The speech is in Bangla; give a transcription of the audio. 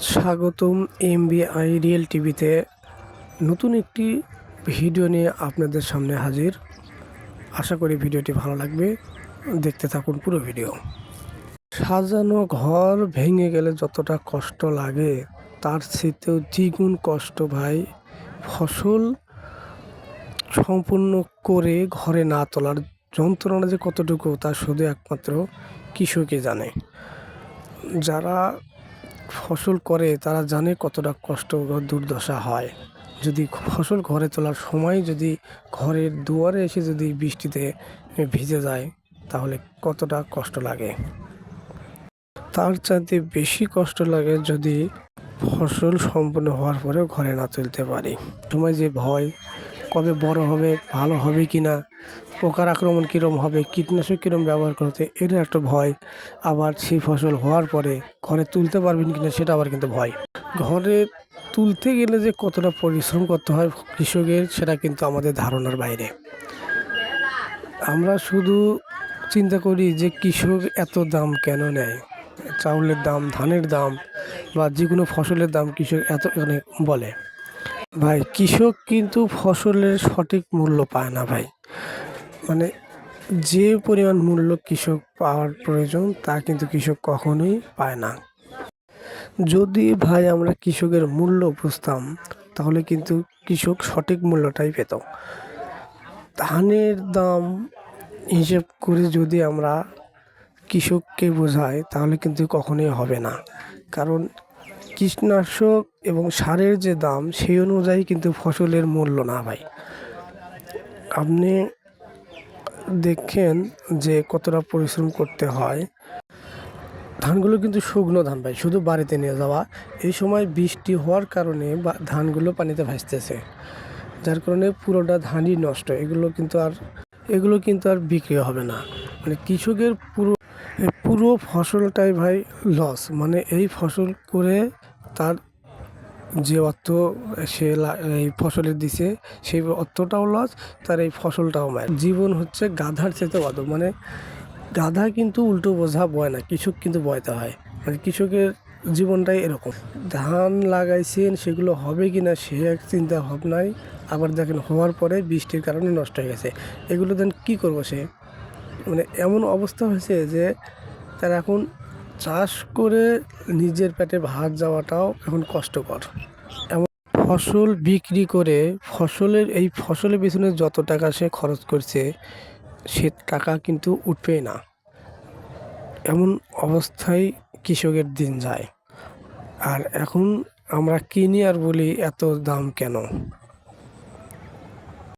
স্বাগতম এমবিআই রিয়েল টিভিতে নতুন একটি ভিডিও নিয়ে আপনাদের সামনে হাজির। আশা করি ভিডিওটি ভালো লাগবে। দেখতে থাকুন পুরো ভিডিও। সাজানো ঘর ভেঙে গেলে যতটা কষ্ট লাগে, তার চেয়েতেও দ্বিগুণ কষ্ট ভাই। ফসল সম্পূর্ণ করে ঘরে না তোলার যন্ত্রণা যে কতটুকু, তা শুধু একমাত্র কৃষকই জানে। যারা ফসল করে তারা জানে কতটা কষ্ট দুর্দশা হয়। যদি ফসল ঘরে তোলার সময় যদি ঘরের দুয়ারে এসে যদি বৃষ্টিতে ভিজে যায়, তাহলে কতটা কষ্ট লাগে? তার চাইতে বেশি কষ্ট লাগে যদি ফসল সম্পূর্ণ হওয়ার পরেও ঘরে না তুলতে পারি। সময় যে ভয় কবে বড় হবে, ভালো হবে কি না পোকার আক্রমণ কীরম হবে, কীটনাশক কীরম ব্যবহার করতে এটা একটা ভয়। আবার সেই ফসল হওয়ার পরে ঘরে তুলতে পারবেন কি না সেটা আবার কিন্তু ভয়। ঘরে তুলতে গেলে যে কতটা পরিশ্রম করতে হয় কৃষকের, সেটা কিন্তু আমাদের ধারণার বাইরে। আমরা শুধু চিন্তা করি যে কৃষক এত দাম কেন নেয়? চাউলের দাম, ধানের দাম, বা যে কোনো ফসলের দাম কৃষক এত অনেক বলে। ভাই, কৃষক কিন্তু ফসলের সঠিক মূল্য পায় না ভাই। মানে যে পরিমাণ মূল্য কৃষক পাওয়ার প্রয়োজন, তা কিন্তু কৃষক কখনোই পায় না। যদি ভাই আমরা কৃষকের মূল্য বুঝতাম, তাহলে কিন্তু কৃষক সঠিক মূল্যটাই পেত। ধানের দাম হিসেব করে যদি আমরা কৃষককে বোঝাই, তাহলে কিন্তু কখনোই হবে না। কারণ কীটনাশক এবং সারের যে দাম, সেই অনুযায়ী কিন্তু ফসলের মূল্য না ভাই। আপনি দেখেন যে কতটা পরিশ্রম করতে হয়। ধানগুলো কিন্তু শুকনো ধান ভাই, শুধু বাড়িতে নিয়ে যাওয়া। এই সময় বৃষ্টি হওয়ার কারণে ধানগুলো পানিতে ভাসতেছে। যার কারণে পুরোটা ধানই নষ্ট। এগুলো কিন্তু আর, এগুলো কিন্তু আর বিক্রি হবে না। মানে কৃষকের পুরো পুরো ফসলটাই ভাই লস মানে এই ফসল করে তার যে অর্থ সে এই ফসলের দিছে, সেই অর্থটাও লস তার এই ফসলটাও মায় জীবন হচ্ছে গাধার চেতে অদ মানে গাধা কিন্তু উল্টো বোঝা বয় না, কৃষক কিন্তু বয়তে হয়। মানে কৃষকের জীবনটাই এরকম। ধান লাগাইছেন, সেগুলো হবে কি না সে এক চিন্তা ভাবনায় আবার দেখেন হওয়ার পরে বৃষ্টির কারণে নষ্ট হয়ে গেছে। এগুলো দেন কী করব সে? মানে এমন অবস্থা হয়েছে যে তার এখন চাষ করে নিজের পেটে ভাত যাওয়াটাও এখন কষ্টকর। এমন ফসল বিক্রি করে ফসলের, এই ফসলের পিছনে যত টাকা সে খরচ করছে, সে টাকা কিন্তু উঠবেই না। এমন অবস্থায় কৃষকের দিন যায়। আর এখন আমরা কিনি আর বলি এত দাম কেন?